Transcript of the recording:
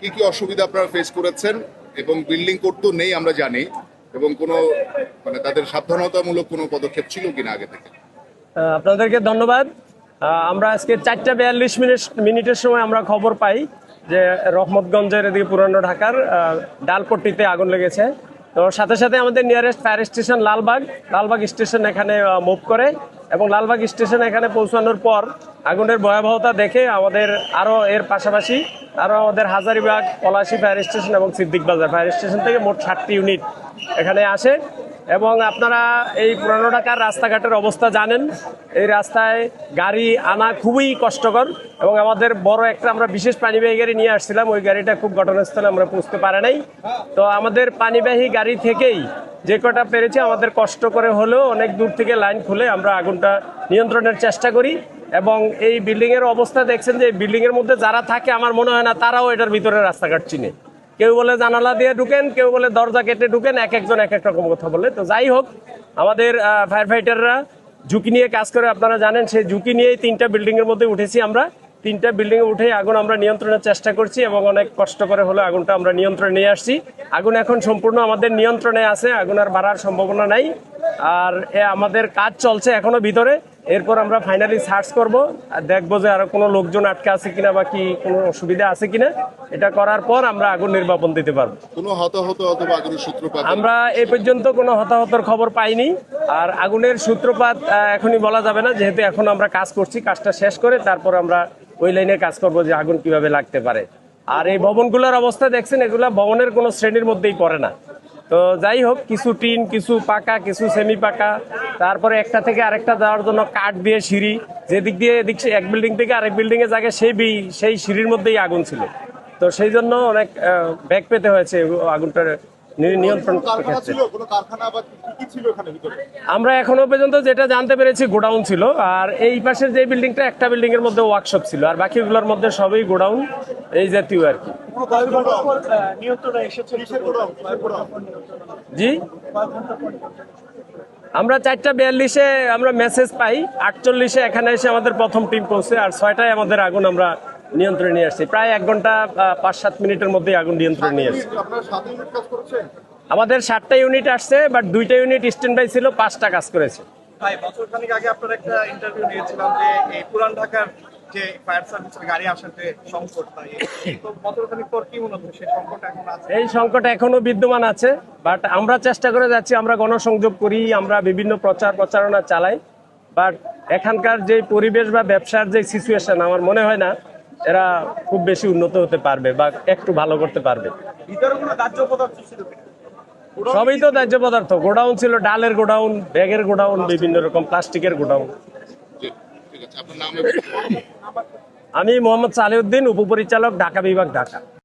কি কি অসুবিধা আপনারা ফেস করেছেন এবং বিল্ডিং কোড তো নেই, আমরা জানি, এবং কোনো মানে তাদের সাবধানতামূলক কোনো পদক্ষেপ ছিল কিনা আগে থেকে? আপনাদেরকে ধন্যবাদ। আমরা আজকে চারটা বিয়াল্লিশ মিনিট, মিনিটের সময় আমরা খবর পাই যে রহমতগঞ্জের এদিকে পুরানো ঢাকার ডালপট্টিতে আগুন লেগেছে। তো সাথে সাথে আমাদের nearest fire station Lalbag Lalbag station এখানে মুভ করে এবং লালবাগ স্টেশন এখানে পৌঁছানোর পর আগুনের ভয়াবহতা দেখে আমাদের আরও এর পাশাপাশি আরও আমাদের হাজারিবাগ, পলাশী ফায়ার স্টেশন এবং সিদ্দিক বাজার ফায়ার স্টেশন থেকে মোট ষাটটি ইউনিট এখানে আসে। এবং আপনারা এই পুরানো ঢাকার রাস্তাঘাটের অবস্থা জানেন। এই রাস্তায় গাড়ি আনা খুবই কষ্টকর এবং আমাদের বড় একটা আমরা বিশেষ পানিবাহী গাড়ি নিয়ে আসছিলাম। ওই গাড়িটা খুব ঘটনাস্থলে আমরা পৌঁছতে পারে নাই। তো আমাদের পানিবাহী গাড়ি থেকেই যে কটা পেরেছি, আমাদের কষ্ট করে হলেও অনেক দূর থেকে লাইন খুলে আমরা আগুনটা নিয়ন্ত্রণের চেষ্টা করি। এবং এই বিল্ডিংয়ের অবস্থা দেখছেন যে বিল্ডিংয়ের মধ্যে যারা থাকে, আমার মনে হয় না তারাও এটার ভিতরে রাস্তাঘাট চিনে। কেউ বলে জানালা দিয়ে ঢুকেন, কেউ বলে দরজা কেটে ঢুকেন, এক একজন এক এক রকম কথা বলে। তো যাই হোক, আমাদের ফায়ার ফাইটাররা ঝুঁকি নিয়ে কাজ করে, আপনারা জানেন, সেই ঝুঁকি নিয়েই তিনটা বিল্ডিং এর মধ্যে উঠেছি আমরা। তিনটা বিল্ডিং উঠে আগুন আমরা নিয়ন্ত্রণের চেষ্টা করছি এবং অনেক কষ্ট করে হলে আগুনটা আমরা নিয়ন্ত্রণে নিয়ে আসছি। আগুন এখন সম্পূর্ণ আমাদের নিয়ন্ত্রণে আছে, আগুন আর বাড়ার সম্ভাবনা নাই। আর এ আমাদের কাজ চলছে এখনও ভিতরে। এরপর আমরা ফাইনালি সার্চ করব আর দেখব যে আরও কোনো লোকজন আটকে আছে কিনা বা কি কোনো অসুবিধা আছে কিনা। এটা করার পর আমরা আগুন নির্বাপন দিতে পারব। কোনো হতাহত অথবা আগুনের সূত্রপাত? আমরা এই পর্যন্ত কোনো হতাহতর খবর পাইনি আর আগুনের সূত্রপাত এখনই বলা যাবে না যেহেতু এখন আমরা কাজ করছি কাজটা শেষ করে তারপর আমরা ওই লাইনে কাজ করব যে আগুন কীভাবে লাগতে পারে। আর এই ভবনগুলোর অবস্থা দেখছেন এগুলা ভবনের কোনো শ্রেণির মধ্যেই পড়ে না। তো যাই হোক, কিছু টিন, কিছু পাকা, কিছু সেমি পাকা তারপরে একটা থেকে আরেকটা যাওয়ার জন্য কাঠ দিয়ে সিঁড়ি। যেদিক দিয়ে এদিক এক বিল্ডিং থেকে আরেক বিল্ডিংয়ে জাগে, সেই বি- সেই সিঁড়ির মধ্যেই আগুন ছিল। তো সেই জন্য অনেক ব্যাগ পেতে হয়েছে আগুনটা নি- নিয়ন্ত্রণ আমরা এখনও পর্যন্ত যেটা জানতে পেরেছি গোডাউন ছিল আর এই পাশের যে বিল্ডিংটা একটা বিল্ডিং এর মধ্যে ওয়ার্কশপ ছিল আর বাকিগুলোর মধ্যে সবই গোডাউন এই জাতীয় আর কি। জি? আমরা চারটা বিয়াল্লিশে আমরা মেসেজ পাই আটচল্লিশে এখানে এসে আমাদের প্রথম টিম পৌঁছে আর ছয়টায় আমাদের আগুন আমরা নিয়ন্ত্রণে নিয়ে আসছি। প্রায় এক ঘণ্টা পাঁচ সাত মিনিটের মধ্যেই আগুন নিয়ন্ত্রণে নিয়ে আসছি। আমাদের সাতটা ইউনিট আসছে বাট দুইটা ইউনিট স্ট্যান্ড বাই ছিল পাঁচটা কাজ করেছে। ভাই বছর খানিক আগে আপনার একটা ইন্টারভিউ নিয়েছিলাম যে এই পুরান ঢাকার যে ফায়ার সার্ভিসের গাড়ি আসার যে সংকট ভাই তো বছর খানিক পর কি মনে হচ্ছে? সেই সংকট এখন আছে? এই সংকট এখনও বিদ্যমান আছে বাট আমরা চেষ্টা করে যাচ্ছি আমরা গণসংযোগ করি আমরা বিভিন্ন প্রচার প্রচারণা চালাই। বাট এখানকার যে পরিবেশ বা ব্যবসার যে সিচুয়েশন আমার মনে হয় না এরা খুব বেশি উন্নত হতে পারবে বা একটু ভালো করতে পারবে। সবই তো দাহ্য পদার্থ। গোডাউন ছিল ডালের গোডাউন ব্যাগের গোডাউন বিভিন্ন রকম প্লাস্টিকের গোডাউন জি, ঠিক আছে। আপনার নাম এবং- আমি মোহাম্মদ সালেউদ্দিন উপপরিচালক ঢাকা বিভাগ ঢাকা।